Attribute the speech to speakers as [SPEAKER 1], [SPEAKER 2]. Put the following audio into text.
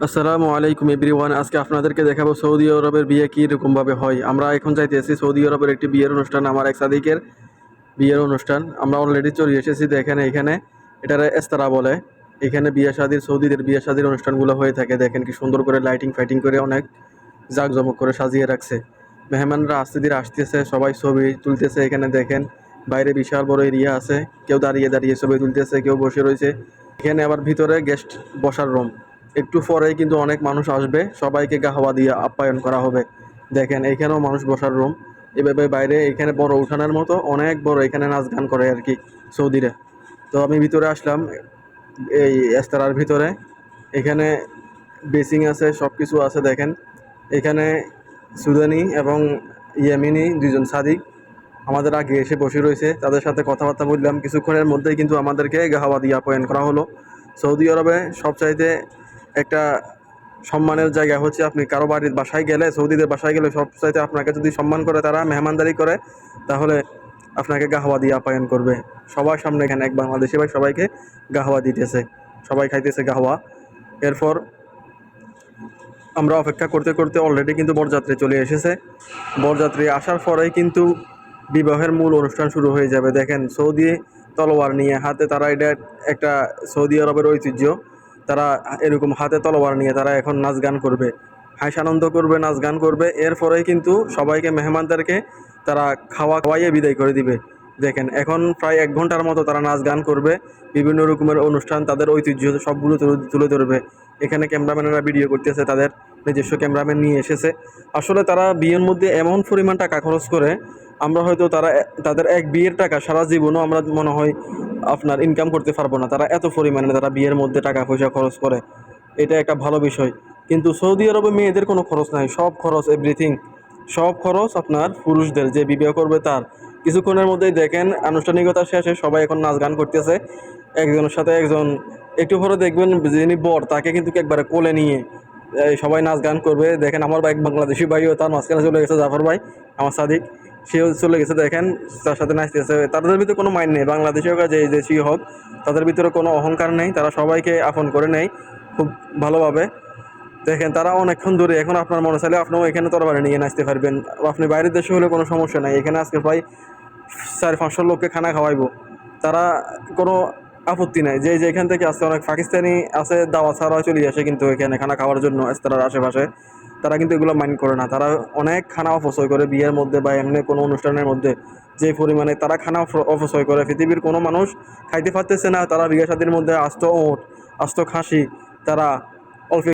[SPEAKER 1] আসসালামু আলাইকুম এভরিওয়ান, আজকে আপনাদেরকে দেখাবো সৌদি আরবের বিয়ে কী রকমভাবে হয়। আমরা এখন যাইতেছি সৌদি আরবের একটি বিয়ের অনুষ্ঠান, আমার এক সাদিকের বিয়ের অনুষ্ঠান। আমরা অলরেডি চলে এসেছি, দেখেন এখানে, এটার এস্তারা বলে। এখানে বিয়ে শাদির, সৌদিদের বিয়ে শাদির অনুষ্ঠানগুলো হয়ে থাকে। দেখেন কি সুন্দর করে লাইটিং ফাইটিং করে অনেক জাঁকজমক করে সাজিয়ে রাখছে। মেহমানরা আস্তে ধীরে আসতেছে, সবাই ছবি তুলতেছে এখানে, দেখেন। বাইরে বিশাল বড় এরিয়া আছে, কেউ দাঁড়িয়ে দাঁড়িয়ে ছবি তুলতেছে, কেউ বসে রয়েছে। এখানে আবার ভিতরে গেস্ট বসার রুম একটু পরেই কিন্তু অনেক মানুষ আসবে। সবাইকে গাহওয়া দিয়ে আপ্যায়ন করা হবে। দেখেন, এখানেও মানুষ বসার রুম এভাবে বাইরে এখানে বড় উঠানের মতো অনেক বড় এখানে নাচ গান করে আর কি সৌদিরা। তো আমি ভিতরে আসলাম, এই এস্তারার ভিতরে। এখানে বেসিং আছে সব কিছু আছে, দেখেন। এখানে সুদানি এবং ইয়ামিনি দুজন সাদিক আমাদের আগে এসে বসে রয়েছে। তাদের সাথে কথাবার্তা বললাম। কিছুক্ষণের মধ্যেই কিন্তু আমাদেরকে গাহাওয়া দিয়ে আপ্যায়ন করা হলো। সৌদি আরবে সবচাইতে একটা সম্মানের জায়গা হচ্ছে আপনি কারও বাড়ির বাসায় গেলে, সৌদিদের বাসায় গেলে সব চাইতে আপনাকে যদি সম্মান করে, তারা মেহমানদারি করে, তাহলে আপনাকে গাহাওয়া দিয়ে আপ্যায়ন করবে। সবার সামনে এখানে এক বাংলাদেশি ভাই সবাইকে গাহাওয়া দিতেছে। সবাই খাইতেছে গাহাওয়া। এরপর আমরা অপেক্ষা করতে করতে অলরেডি কিন্তু বরযাত্রী চলে এসেছে। বরযাত্রী আসার পরেই কিন্তু বিবাহের মূল অনুষ্ঠান শুরু হয়ে যাবে। দেখেন সৌদি তলোয়ার নিয়ে হাতে তারা এটা একটা সৌদি আরবের ঐতিহ্য। তারা এরকম হাতে তলোয়ার নিয়ে তারা এখন নাচ গান করবে। হাসি আনন্দ করবে, নাচ গান করবে। এরপরেই কিন্তু সবাইকে, মেহমানদেরকে তারা খাওয়া খাওয়াইয়ে বিদায় করে দিবে। দেখেন, এখন প্রায় এক ঘণ্টার মতো তারা নাচ গান করবে। বিভিন্ন রকমের অনুষ্ঠান, তাদের ঐতিহ্য সবগুলো তুলে ধরবে। এখানে ক্যামেরাম্যানেরা ভিডিও করতেছে, তাদের নিজস্ব ক্যামেরাম্যান নিয়ে এসেছে। আসলে তারা বিয়ের মধ্যে এমন পরিমাণ টাকা খরচ করে, আমরা হয়তো তারা, তাদের এক বিয়ের টাকা সারা জীবনও আমরা মনে হয় আপনার ইনকাম করতে পারব না। তারা এত পরিমাণে তারা বিয়ের মধ্যে টাকা পয়সা খরচ করে। এটা একটা ভালো বিষয়। কিন্তু সৌদি আরবে মেয়েদের কোনো খরচ নাই। সব খরচ এভরিথিং সব খরচ আপনার পুরুষদের। যে বিবাহ করবে তার। কিছুক্ষণের মধ্যেই দেখেন, আনুষ্ঠানিকতা শেষে সবাই এখন নাচ গান করতেছে। একজনের সাথে একজন, একটু পরে দেখবেন যিনি বর, তাকে কিন্তু একবারে কোলে নিয়ে সবাই নাচ গান করবে। দেখেন, আমার বাইক বাংলাদেশি ভাইও তার মাঝখানে চলে গেছে, জাফর ভাই, আমার সাদিক। সেও চলে গেছে দেখেন, তার সাথে নাচতেছে তাদের ভিতরে কোনো মাইন্ড নেই বাংলাদেশি হোক যে দেশি হোক, তাদের ভিতরে কোনো অহংকার নেই, তারা সবাইকে আপন করে নেয় খুব ভালোভাবে। দেখেন, তারা অনেকক্ষণ ধরে, এখন আপনার মনে চাইলে আপনিও এখানে তরবারি নিয়ে নাচতে পারবেন। আপনি বাইরের দেশে হলে কোনো সমস্যা নাই, এখানে আজকে প্রায় চার, পাঁচশো লোককে খানা খাওয়াইবো। তারা কোনো আপত্তি নাই, যে যে এখান থেকে আসছে, অনেক পাকিস্তানি আছে দাওয়া ছাড়াও চলে আসে কিন্তু এখানে খানা খাওয়ার জন্য এস্তারার আশেপাশে। তারা কিন্তু এগুলো মাইন্ড করে না। তারা অনেক খানা অপচয় করে বিয়ের মধ্যে বা এমনি কোনো অনুষ্ঠানের মধ্যে। যে পরিমাণে তারা খানা অপচয় করে। পৃথিবীর কোনো মানুষ খাইতে পারতেছে না। তারা বিয়ে সাদির মধ্যে আস্ত ওঠ আস্ত খাসি, তারা অল্প